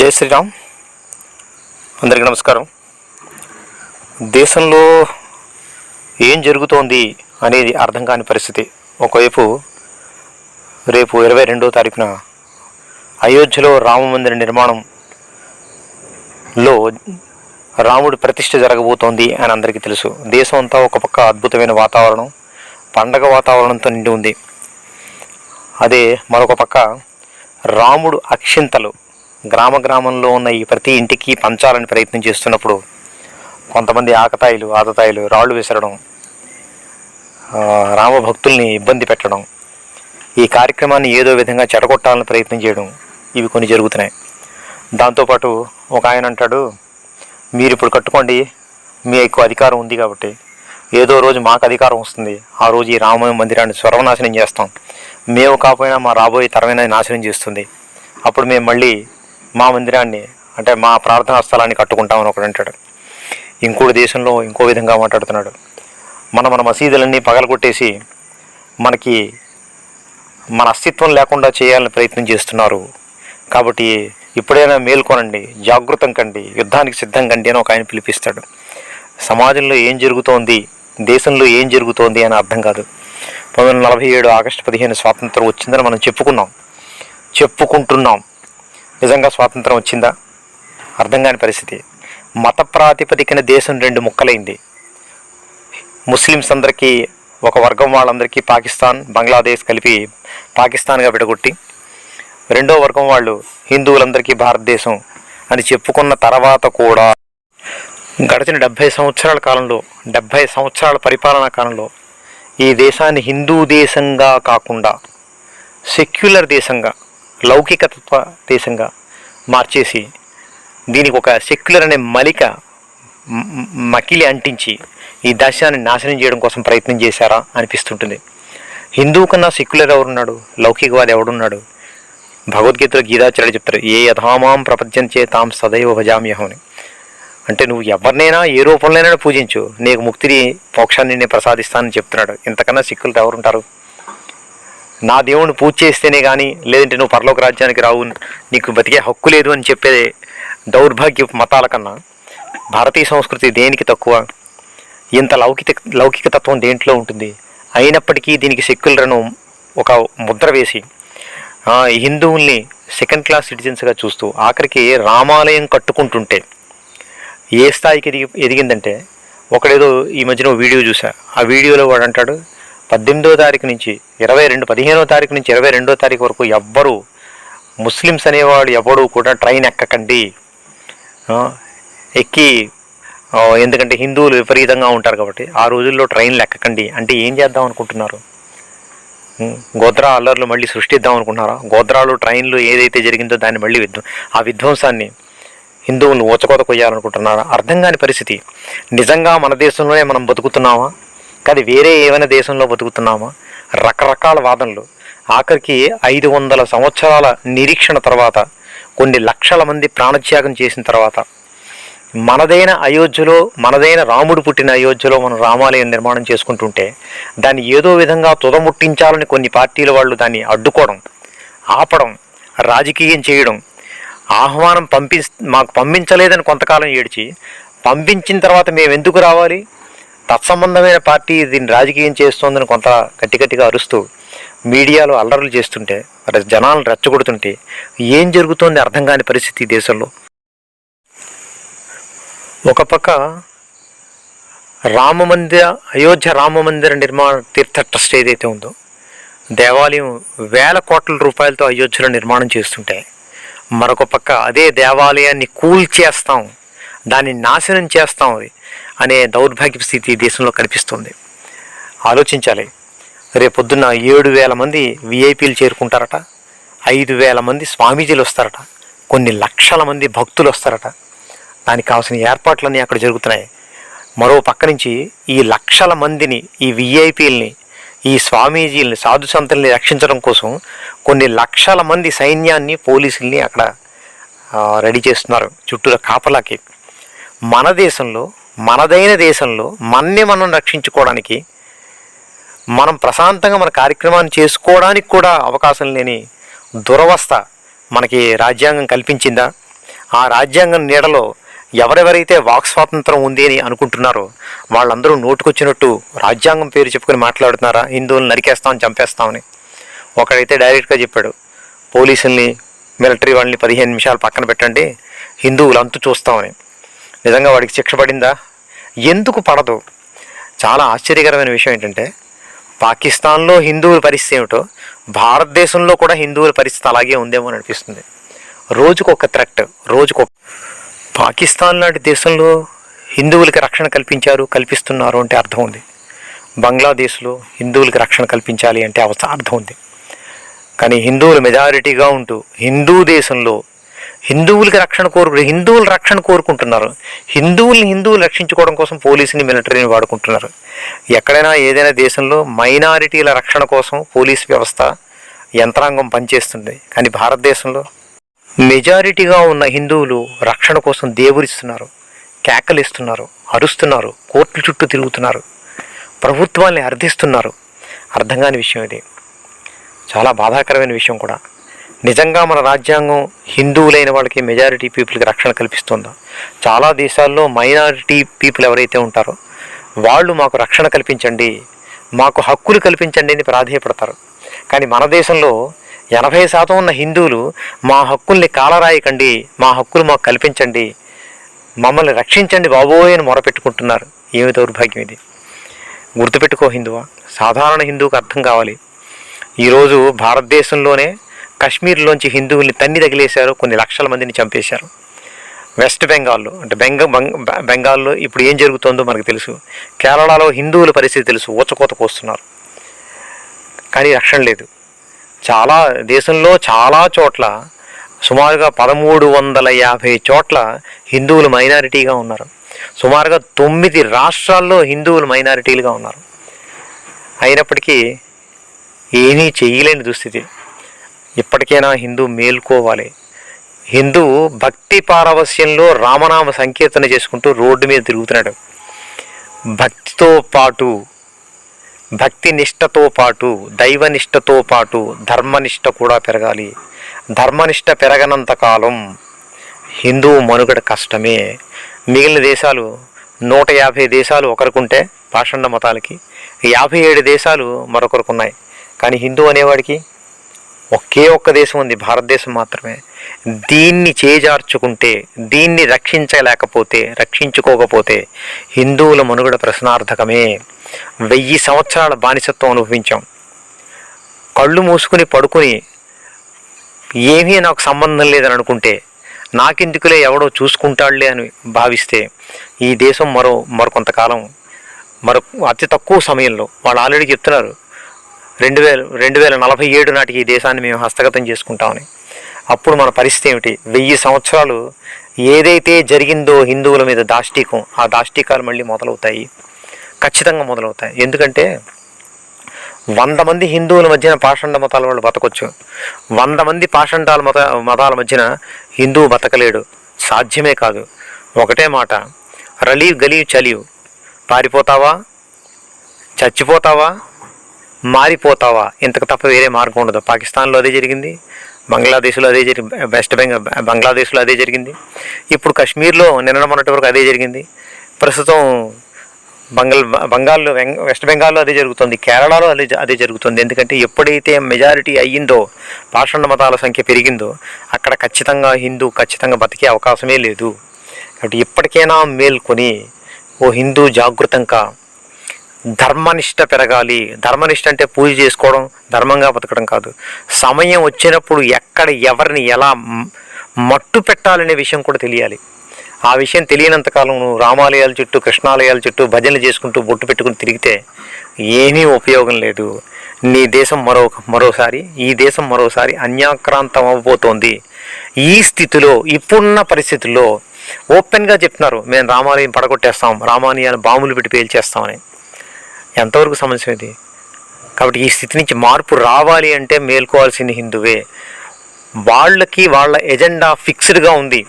జై శ్రీరామ్. అందరికీ నమస్కారం. దేశంలో ఏం జరుగుతోంది అనేది అర్థం కాని పరిస్థితి. ఒకవైపు రేపు ఇరవై రెండో తారీఖున అయోధ్యలో రామ మందిర నిర్మాణంలో రాముడి ప్రతిష్ఠ జరగబోతోంది అని అందరికీ తెలుసు. దేశం అంతా ఒక పక్క అద్భుతమైన వాతావరణం పండగ వాతావరణంతో నిండి ఉంది. అదే మరొక పక్క రాముడు అక్షింతలు గ్రామ గ్రామంలో ఉన్న ఈ ప్రతి ఇంటికి పంచాలని ప్రయత్నం చేస్తున్నప్పుడు కొంతమంది ఆకతాయిలు ఆతతాయిలు రాళ్ళు విసరడం రామభక్తుల్ని రామ భక్తుల్ని ఇబ్బంది పెట్టడం ఈ కార్యక్రమాన్ని ఏదో విధంగా చెడగొట్టాలని ప్రయత్నం చేయడం ఇవి కొన్ని జరుగుతున్నాయి. దాంతోపాటు ఒక ఆయన అంటాడు మీరు ఇప్పుడు కట్టుకోండి మీకు అధికారం ఉంది కాబట్టి ఏదో రోజు మాకు అధికారం వస్తుంది ఆ రోజు ఈ రామ మందిరాన్ని స్వర్వనాశనం చేస్తాం. మేము కాకపోయినా మా రాబోయే తరమైన నాశనం చేస్తుంది. అప్పుడు మేము మళ్ళీ మా మందిరాన్ని అంటే మా ప్రార్థనా స్థలాన్ని కట్టుకుంటామని ఒకడు అంటాడు. ఇంకోటి దేశంలో ఇంకో విధంగా మాట్లాడుతున్నాడు. మన మన మసీదులన్నీ పగలగొట్టేసి మనకి మన అస్తిత్వం లేకుండా చేయాలని ప్రయత్నం చేస్తున్నారు. కాబట్టి ఇప్పుడైనా మేల్కొనండి జాగృతం కండి యుద్ధానికి సిద్ధం కండి అని ఒక ఆయన పిలిపిస్తాడు. సమాజంలో ఏం జరుగుతోంది దేశంలో ఏం జరుగుతోంది అని అర్థం కాదు. పంతొమ్మిది వందల నలభై ఏడు ఆగస్టు పదిహేను స్వాతంత్రం వచ్చిందని మనం చెప్పుకున్నాం. చెప్పుకుంటున్నాం. నిజంగా స్వాతంత్రం వచ్చిందా? అర్థం కాని పరిస్థితి. మత ప్రాతిపదికన దేశం రెండు ముక్కలైంది. ముస్లిమ్స్ అందరికీ ఒక వర్గం వాళ్ళందరికీ పాకిస్తాన్ బంగ్లాదేశ్ కలిపి పాకిస్తాన్గా విడగొట్టి రెండో వర్గం వాళ్ళు హిందువులందరికీ భారతదేశం అని చెప్పుకున్న తర్వాత కూడా గడిచిన డెబ్భై సంవత్సరాల కాలంలో డెబ్భై సంవత్సరాల పరిపాలనా కాలంలో ఈ దేశాన్ని హిందూ దేశంగా కాకుండా సెక్యులర్ దేశంగా లౌకికతత్వ దేశంగా మార్చేసి దీనికి ఒక సెక్యులర్ అనే మలిక మకిలి అంటించి ఈ దేశాన్ని నాశనం చేయడం కోసం ప్రయత్నం చేశారా అనిపిస్తుంటుంది. హిందువు కన్నా సెక్యులర్ ఎవరున్నాడు? లౌకికవాది ఎవడున్నాడు? భగవద్గీతలో గీతాచార్యుడు చెప్తారు ఏ యథామాం ప్రపంచం చే తాం సదైవ భజామ్యహం అంటే నువ్వు ఎవరినైనా ఏ రూపంలోనైనా పూజించు. నీకు ముక్తిని మోక్షాన్ని నేను ప్రసాదిస్తానని చెప్తున్నాడు. ఇంతకన్నా సిక్కులు ఎవరుంటారు? నా దేవుణ్ణి పూజ చేస్తేనే కానీ లేదంటే నువ్వు పరలోక రాజ్యానికి రావు నీకు బతికే హక్కు లేదు అని చెప్పే దౌర్భాగ్య మతాల కన్నా భారతీయ సంస్కృతి దేనికి తక్కువ? ఇంత లౌకిక లౌకిక తత్వం దేంట్లో ఉంటుంది? అయినప్పటికీ దీనికి సెక్యులర్ను ఒక ముద్ర వేసి హిందువుల్ని సెకండ్ క్లాస్ సిటిజన్స్గా చూస్తూ ఆఖరికి రామాలయం కట్టుకుంటుంటే ఏ స్థాయికి ఎదిగి ఎదిగిందంటే ఒకడేదో ఈ మధ్యన వీడియో చూసా ఆ వీడియోలో వాడు అంటాడు పద్దెనిమిదో తారీఖు నుంచి ఇరవై రెండు పదిహేనో తారీఖు నుంచి ఇరవై రెండో తారీఖు వరకు ఎవ్వరు ముస్లిమ్స్ అనేవాడు ఎవడు కూడా ట్రైన్ ఎక్కకండి. ఎక్కి ఎందుకంటే హిందువులు విపరీతంగా ఉంటారు కాబట్టి ఆ రోజుల్లో ట్రైన్లు ఎక్కకండి. అంటే ఏం చేద్దాం అనుకుంటున్నారు? గోద్రా అల్లర్లు మళ్ళీ సృష్టిద్దాం అనుకుంటున్నారా? గోద్రాలు ట్రైన్లు ఏదైతే జరిగిందో దాన్ని మళ్ళీ విధ్వం ఆ విధ్వంసాన్ని హిందువులను ఊచకోత కొయ్యాలనుకుంటున్నారా? అర్థం కాని పరిస్థితి. నిజంగా మన దేశంలోనే మనం బతుకుతున్నామా? కానీ వేరే ఏమైనా దేశంలో బతుకుతున్నామా? రకరకాల వాదనలు. ఆఖరికి ఐదు వందల సంవత్సరాల నిరీక్షణ తర్వాత కొన్ని లక్షల మంది ప్రాణత్యాగం చేసిన తర్వాత మనదైన అయోధ్యలో మనదైన రాముడు పుట్టిన అయోధ్యలో మనం రామాలయం నిర్మాణం చేసుకుంటుంటే దాన్ని ఏదో విధంగా తుదముట్టించాలని కొన్ని పార్టీల వాళ్ళు దాన్ని అడ్డుకోవడం ఆపడం రాజకీయం చేయడం ఆహ్వానం పంపి మాకు పంపించలేదని కొంతకాలం ఏడ్చి పంపించిన తర్వాత మేము ఎందుకు రావాలి? తత్సంబంధమైన పార్టీ దీన్ని రాజకీయం చేస్తోందని కొంత గట్టి గట్టిగా అరుస్తూ మీడియాలో అల్లర్లు చేస్తుంటే మరి జనాలను రెచ్చగొడుతుంటే ఏం జరుగుతోంది అర్థం కాని పరిస్థితి దేశంలో? ఒక పక్క రామ మందిర అయోధ్య రామ మందిర నిర్మాణ తీర్థ ట్రస్ట్ ఏదైతే ఉందో దేవాలయం వేల కోట్ల రూపాయలతో అయోధ్యలో నిర్మాణం చేస్తుంటే మరొక పక్క అదే దేవాలయాన్ని కూల్చేస్తాం దాన్ని నాశనం చేస్తాం అనే దౌర్భాగ్య స్థితి దేశంలో కనిపిస్తుంది. ఆలోచించాలి. రేపొద్దున్న ఏడు వేల మంది విఐపీలు చేరుకుంటారట ఐదు వేల మంది స్వామీజీలు వస్తారట కొన్ని లక్షల మంది భక్తులు వస్తారట. దానికి కావాల్సిన ఏర్పాట్లన్నీ అక్కడ జరుగుతున్నాయి. మరో పక్క నుంచి ఈ లక్షల మందిని ఈ విఐపీల్ని ఈ స్వామీజీల్ని సాధు సంతుల్ని రక్షించడం కోసం కొన్ని లక్షల మంది సైన్యాన్ని పోలీసుల్ని అక్కడ రెడీ చేస్తున్నారు. చుట్టూ కాపలాకి మన దేశంలో మనదైన దేశంలో మన్ని మనం రక్షించుకోవడానికి మనం ప్రశాంతంగా మన కార్యక్రమాన్ని చేసుకోవడానికి కూడా అవకాశం లేని దురవస్థ మనకి రాజ్యాంగం కల్పించిందా? ఆ రాజ్యాంగం నీడలో ఎవరెవరైతే వాక్ స్వాతంత్రం ఉంది అని అనుకుంటున్నారో వాళ్ళందరూ నోటుకొచ్చినట్టు రాజ్యాంగం పేరు చెప్పుకొని మాట్లాడుతున్నారా? హిందువులను నరికేస్తాం చంపేస్తామని ఒకడైతే డైరెక్ట్గా చెప్పాడు పోలీసుల్ని మిలిటరీ వాళ్ళని పదిహేను నిమిషాలు పక్కన పెట్టండి హిందువులు అంతు చూస్తామని నిజంగా వాడికి శిక్ష పడిందా? ఎందుకు పడదు? చాలా ఆశ్చర్యకరమైన విషయం ఏంటంటే పాకిస్తాన్లో హిందువుల పరిస్థితి ఏమిటో భారతదేశంలో కూడా హిందువుల పరిస్థితి అలాగే ఉందేమో అని అనిపిస్తుంది. రోజుకు ఒక థ్రెట్ రోజుకు పాకిస్తాన్ లాంటి దేశంలో హిందువులకి రక్షణ కల్పించారు కల్పిస్తున్నారు అంటే అర్థం ఉంది. బంగ్లాదేశ్లో హిందువులకి రక్షణ కల్పించాలి అంటే అవసరం అర్థం ఉంది. కానీ హిందువులు మెజారిటీగా ఉంటూ హిందూ దేశంలో హిందువులకి రక్షణ కోరు హిందువులు రక్షణ కోరుకుంటున్నారు. హిందువుల్ని హిందువులు రక్షించుకోవడం కోసం పోలీసుని మిలిటరీని వాడుకుంటున్నారు. ఎక్కడైనా ఏదైనా దేశంలో మైనారిటీల రక్షణ కోసం పోలీస్ వ్యవస్థ యంత్రాంగం పనిచేస్తుంది. కానీ భారతదేశంలో మెజారిటీగా ఉన్న హిందువులు రక్షణ కోసం దేవుడిస్తున్నారు కేకలిస్తున్నారు అరుస్తున్నారు కోర్టుల చుట్టూ తిరుగుతున్నారు ప్రభుత్వాన్ని అర్థిస్తున్నారు. అర్థం కాని విషయం ఇది. చాలా బాధాకరమైన విషయం కూడా. నిజంగా మన రాజ్యాంగం హిందువులైన వాళ్ళకి మెజారిటీ పీపుల్కి రక్షణ కల్పిస్తుందా? చాలా దేశాల్లో మైనారిటీ పీపుల్ ఎవరైతే ఉంటారో వాళ్ళు మాకు రక్షణ కల్పించండి మాకు హక్కులు కల్పించండి అని ప్రాధేయపడతారు. కానీ మన దేశంలో ఎనభై శాతం ఉన్న హిందువులు మా హక్కుల్ని కాలరాయకండి మా హక్కులు మాకు కల్పించండి మమ్మల్ని రక్షించండి బాబోయ్ అని మొరపెట్టుకుంటున్నారు. ఏమి దౌర్భాగ్యం ఇది? గుర్తుపెట్టుకో హిందువా సాధారణ హిందువుకు అర్థం కావాలి. ఈరోజు భారతదేశంలోనే కశ్మీర్లోంచి హిందువుల్ని తన్ని తగిలేశారు కొన్ని లక్షల మందిని చంపేశారు. వెస్ట్ బెంగాల్లో అంటే బెంగ బెంగాల్లో ఇప్పుడు ఏం జరుగుతుందో మనకు తెలుసు. కేరళలో హిందువుల పరిస్థితి తెలుసు ఊచకోత కోస్తున్నారు. కానీ రక్షణ లేదు. చాలా దేశంలో చాలా చోట్ల సుమారుగా పదమూడు వందల యాభై చోట్ల హిందువులు మైనారిటీగా ఉన్నారు. సుమారుగా తొమ్మిది రాష్ట్రాల్లో హిందువులు మైనారిటీలుగా ఉన్నారు. అయినప్పటికీ ఏమీ చేయలేని దుస్థితి. ఇప్పటికైనా హిందూ మేల్కోవాలి. హిందూ భక్తి పారవస్యంలో రామనామ సంకీర్తన చేసుకుంటూ రోడ్డు మీద తిరుగుతున్నాడు. భక్తితో పాటు భక్తి నిష్టతో పాటు దైవనిష్టతో పాటు ధర్మనిష్ట కూడా పెరగాలి. ధర్మనిష్ట పెరగనంత కాలం హిందూ మనుగడ కష్టమే. మిగిలిన దేశాలు నూట యాభై దేశాలు ఒకరికుంటే పాషండ మతాలకి యాభై ఏడు దేశాలు మరొకరికి ఉన్నాయి కానీ హిందూ అనేవాడికి ఒకే ఒక్క దేశం ఉంది భారతదేశం మాత్రమే. దీన్ని చేజార్చుకుంటే దీన్ని రక్షించలేకపోతే రక్షించుకోకపోతే హిందువుల మనుగడ ప్రశ్నార్థకమే. వెయ్యి సంవత్సరాల బానిసత్వం అనుభవించాం. కళ్ళు మూసుకుని పడుకుని ఏమీ నాకు సంబంధం లేదని అనుకుంటే నాకెందుకులే ఎవడో చూసుకుంటాడులే అని భావిస్తే ఈ దేశం మరో మరికొంతకాలం మరొక అతి తక్కువ సమయంలో వాళ్ళు ఆల్రెడీ చెప్తున్నారు రెండు వేల రెండు వేల నలభై ఏడు నాటికి ఈ దేశాన్ని మేము హస్తగతం చేసుకుంటామని. అప్పుడు మన పరిస్థితి ఏమిటి? వెయ్యి సంవత్సరాలు ఏదైతే జరిగిందో హిందువుల మీద దాష్టీకం ఆ దాష్టీకాలు మళ్ళీ మొదలవుతాయి. ఖచ్చితంగా మొదలవుతాయి. ఎందుకంటే వంద మంది హిందువుల మధ్యన పాషండ మతాల వాళ్ళు బతకొచ్చు. వంద మంది పాషండాల మత మతాల మధ్యన హిందువు బతకలేడు. సాధ్యమే కాదు. ఒకటే మాట. రలీవ్ గలీవ్ చలీవ్. పారిపోతావా? చచ్చిపోతావా? మారిపోతావా? ఇంతకు తప్ప వేరే మార్గం ఉండదు. పాకిస్తాన్లో అదే జరిగింది. బంగ్లాదేశ్లో అదే జరిగి వెస్ట్ బెంగాల్ బంగ్లాదేశ్లో అదే జరిగింది. ఇప్పుడు కశ్మీర్లో నిన్న మొన్నటి వరకు అదే జరిగింది. ప్రస్తుతం బంగాల్ బంగాల్లో వెస్ట్ బెంగాల్లో అదే జరుగుతుంది. కేరళలో అదే అదే జరుగుతుంది. ఎందుకంటే ఎప్పుడైతే మెజారిటీ అయ్యిందో పాషండ మతాల సంఖ్య పెరిగిందో అక్కడ ఖచ్చితంగా హిందూ ఖచ్చితంగా బతికే అవకాశమే లేదు. కాబట్టి ఇప్పటికైనా మేల్కొని ఓ హిందూ జాగృతంగా ధర్మనిష్ట పెరగాలి. ధర్మనిష్ట అంటే పూజ చేసుకోవడం ధర్మంగా బతకడం కాదు. సమయం వచ్చినప్పుడు ఎక్కడ ఎవరిని ఎలా మట్టు పెట్టాలనే విషయం కూడా తెలియాలి. ఆ విషయం తెలియనంతకాలం నువ్వు రామాలయాల చుట్టూ కృష్ణాలయాల చుట్టూ భజనలు చేసుకుంటూ బొట్టు పెట్టుకుని తిరిగితే ఏమీ ఉపయోగం లేదు. నీ దేశం మరో మరోసారి ఈ దేశం మరోసారి అన్యాక్రాంతం అవ్వబోతోంది. ఈ స్థితిలో ఇప్పుడున్న పరిస్థితుల్లో ఓపెన్గా చెప్తున్నారు మేము రామాలయం పడగొట్టేస్తాం రామాలయాన్ని బాంబులు పెట్టి పేల్చేస్తామని. ఎంతవరకు సమస్య ఇది? కాబట్టి ఈ స్థితి నుంచి మార్పు రావాలి అంటే మేల్కోవాల్సింది హిందువే. వాళ్ళకి వాళ్ళ ఎజెండా ఫిక్స్డ్గా ఉంది.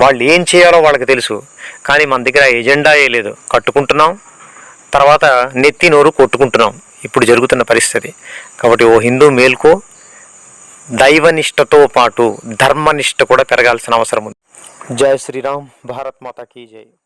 వాళ్ళు ఏం చేయాలో వాళ్ళకి తెలుసు. కానీ మన దగ్గర ఎజెండాయే లేదు. కట్టుకుంటున్నాం. తర్వాత నెత్తి నోరు కొట్టుకుంటున్నాం. ఇప్పుడు జరుగుతున్న పరిస్థితి. కాబట్టి ఓ హిందూ మేల్కో దైవనిష్టతో పాటు ధర్మనిష్ట కూడా పెరగాల్సిన అవసరం ఉంది. జై శ్రీరామ్. భారత్ మాతా కీ జై.